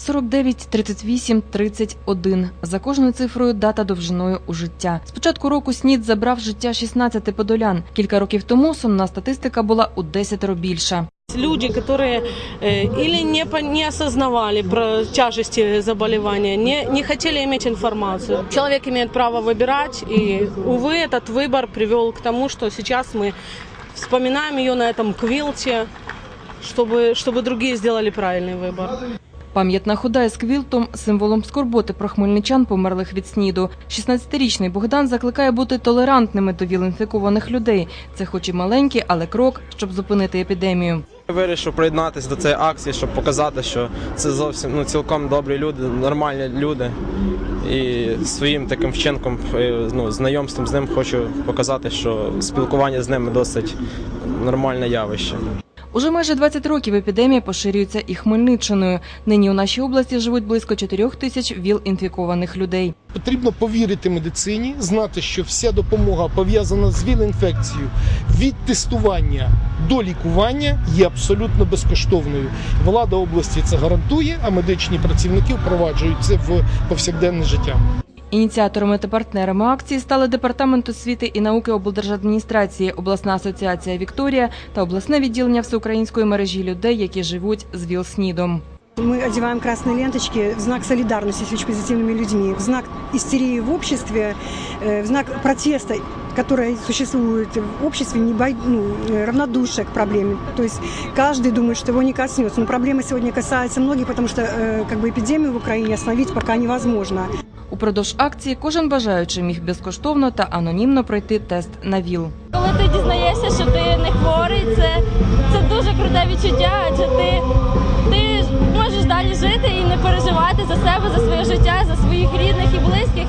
49, 38, 31. За кожною цифрою дата довжиною у життя. З початку року СНІД забрав життя 16 подолян. Кілька років тому сумна статистика була у 10 більша. Люди, которые э, или не, по- не осознавали про тяжести заболевания, не, не хотели иметь информацию. Человек имеет право выбирать, и, увы, этот выбор привел к тому, что сейчас мы вспоминаем ее на этом квилте, чтобы, чтобы другие сделали правильный выбор. Пам'ятна хода із квілтом – символом скорботи про хмельничан, померлих від СНІДу. 16-річний Богдан закликає бути толерантними до віл-інфікованих людей. Це хоч і маленький, але крок, щоб зупинити епідемію. Я Вирішив приєднатися до цієї акції, щоб показати, що це зовсім ну, цілком добрі люди, нормальні люди. І своїм таким вчинком, е, ну, знайомством з ним хочу показати, що спілкування з ними досить нормальне явище. Уже майже 20 років епідемія поширюється і Хмельниччиною. Нині у нашій області живуть близько 4 тисяч ВІЛ-інфікованих людей. Потрібно повірити медицині, знати, що вся допомога пов'язана з ВІЛ-інфекцією від тестування до лікування є абсолютно безкоштовною. Влада області це гарантує, а медичні працівники впроваджують це в повсякденне життя. Ініціаторами та партнерами акції стали Департамент освіти і науки облдержадміністрації, обласна асоціація Вікторія та обласне відділення всеукраїнської мережі людей, які живуть з ВІЛ-СНІДом. Мы одеваем красные ленточки в знак солидарности с ВИЧ-позитивными людьми, в знак истерии в обществе, э, в знак протеста, который существует в обществе, не бой- ну, э, равнодушие к проблеме. То есть каждый думает, что его не коснется. Но проблема сегодня касается многих, потому что э, как бы эпидемию в Украине остановить пока невозможно. Упродовж акції кожен бажаючий міг безкоштовно та анонімно пройти тест на ВІЛ. Коли ти дізнаєшся, що ти не хворий, це, це дуже круте відчуття, адже ти, ти можеш далі жити і не переживати за себе, за своє життя, за своїх рідних і близьких.